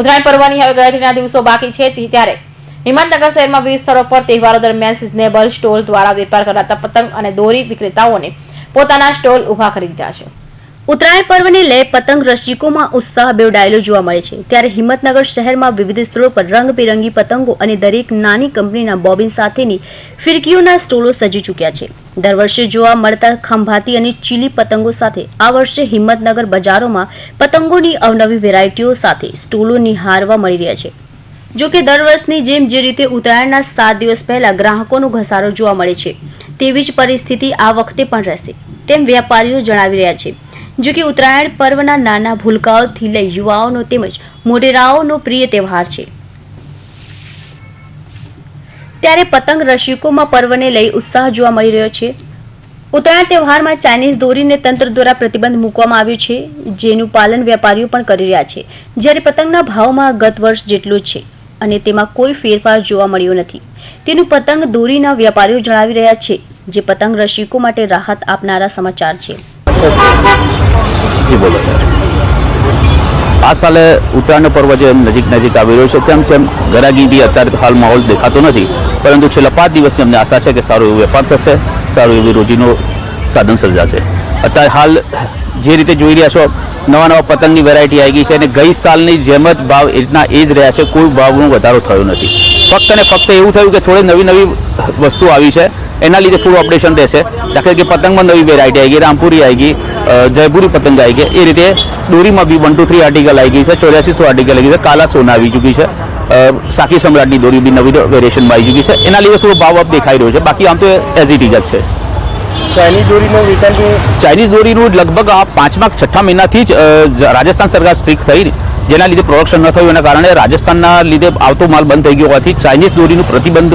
ઉત્તરાયણ પર્વની હવે ગણતરીના દિવસો બાકી છે ત્યારે. હિંમતનગર શહેરમાં વિવિધ સ્થળો પર તહેવારો દરમિયાન સિઝનેબલ સ્ટોલ દ્વારા વેપાર કરાતા પતંગ અને દોરી વિક્રેતાઓને પોતાના સ્ટોલ ઊભા કરી દીધા છે. ઉત્તરાયણ પર્વને લઈ પતંગ રસિકોમાં ઉત્સાહ બેવડાયેલો જોવા મળે છે. ત્યારે હિંમતનગર શહેરમાં વિવિધ સ્થળો પર રંગબેરંગી પતંગો અને દરેક નાની કંપનીના બોબિન સાથેની ફિરકીઓના સ્ટોલો સજી ચૂક્યા છે. દર વર્ષે જોવા મળતા ખંભાતી અને ચીલી પતંગો સાથે આ વર્ષે હિંમતનગર બજારોમાં પતંગોની અવનવી વેરાયટીઓ સાથે સ્ટોલો નિહારવા મળી રહ્યા છે. જો કે દર વર્ષની જેમ જે રીતે ઉત્તરાયણના સાત દિવસ પહેલા ગ્રાહકોનો ઘસારો જોવા મળે છે, તેવી જ પરિસ્થિતિ આ વખતે પણ રહેશે, તેમ વેપારીઓ જણાવી રહ્યા છે. જો કે ઉત્તરાયણ પર્વના નાના ભૂલકાઓથી લઈ યુવાઓનો તેમજ મોટેરાઓનો પ્રિય તહેવાર છે. ત્યારે પતંગ રસિકોમાં પર્વને લઈ ઉત્સાહ જોવા મળી રહ્યો છે. ઉત્તરાયણ તહેવારમાં ચાઇનીઝ દોરીને તંત્ર દ્વારા પ્રતિબંધ મૂકવામાં આવ્યો છે. જેનું પાલન વેપારીઓ પણ કરી રહ્યા છે. જ્યારે પતંગના ભાવમાં ગત વર્ષ જેટલો છે અને તેમાં કોઈ ફેરફાર જોવા મળ્યો નથી. તેનું પતંગ દોરીના વેપારીઓ જણાવી રહ્યા છે, જે પતંગ રસિકો માટે રાહત આપનારા સમાચાર છે. જી, બોલો સર. આ સાલે ઉત્તરાયણનો પર્વ જે નજીક નજીક આવી રહ્યો છે, તેમ તેમ ગરાગી બી અત્યારે તો હાલ માહોલ દેખાતો નથી, પરંતુ છેલ્લા પાંચ દિવસની અમને આશા છે કે સારો એવો વેપાર થશે, સારું એવી રોજીનું સાધન સર્જાશે. અત્યારે હાલ જે રીતે જોઈ રહ્યા છો, નવા નવા પતંગની વેરાયટી આવી ગઈ છે અને ગઈ સાલની જેમ જ ભાવ એ રીતના એ જ રહ્યા છે, કોઈ ભાવનો વધારો થયો નથી. ફક્ત અને ફક્ત એવું થયું કે થોડી નવી નવી વસ્તુ આવી છે. એના લીધે થોડું અપડેશન રહેશે. દાખલા કે પતંગમાં નવી વેરાયટી આવી ગઈ રામપુરી આવી ગઈ જયપુરી પતંગ આવી ગઈ. એ રીતે દોરીમાં B one two three article આવી ગઈ છે ચોર્યાસી સો આર્ટિકલ આવી ગઈ છે કાલા સોના આવી ચૂકી છે સાકી સમ્રાટની દોરી બી નવી વેરિએશનમાં આવી ચૂકી છે. એના લીધે થોડો ભાવ અપ દેખાઈ રહ્યો છે. બાકી આમ તો એઝ ઇટ ઇઝ જ છે. ચાઇનીઝ દોરીનો વેચાણ ચાઇનીઝ દોરીનું લગભગ આ પાંચમા છઠ્ઠા મહિનાથી જ જ- રાજસ્થાન સરકાર સ્ટ્રિક્ટ થઈ જેના લીધે પ્રોડક્શન ન થયું એના કારણે રાજસ્થાનના લીધે આવતો માલ બંધ થઈ ગયો હોવાથી ચાઇનીઝ દોરીનું પ્રતિબંધ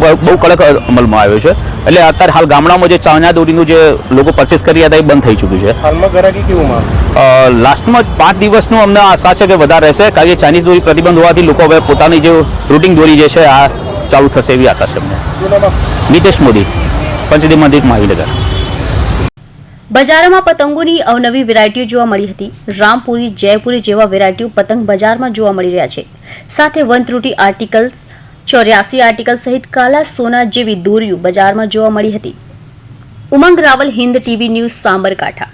બહુ કડક અમલમાં આવ્યો છે. એટલે અત્યારે હાલ ગામડામાં જે ચાઇના દોરીનું જે લોકો પરચેસ કરી હતા એ બંધ થઈ ચૂક્યું છે. હાલમાં ગરાકી કેવું લાસ્ટમાં પાંચ દિવસનું અમને આશા છે કે વધારે રહેશે કારણ કે ચાઇનીઝ દોરી પ્રતિબંધ હોવાથી લોકો હવે પોતાની જે રૂટિંગ દોરી જે છે આ ચાલુ થશે એવી આશા છે અમને. શું નામ આપ- નીતેશ મોદી પંચદેવ મંદિર મહાવીનગર બજારોમાં પતંગોની અવનવી વેરાયટીઓ જોવા મળી હતી. રામપુરી, જયપુરી જેવા વેરાયટીઓ પતંગ બજારમાં જોવા મળી રહ્યા છે. સાથે વન ત્રુટી આર્ટિકલ્સ, ચોર્યાસી આર્ટિકલ સહિત કાલા સોના જેવી દોરીઓ બજારમાં જોવા મળી હતી. Umang Raval, Hind TV news, Sabarkantha.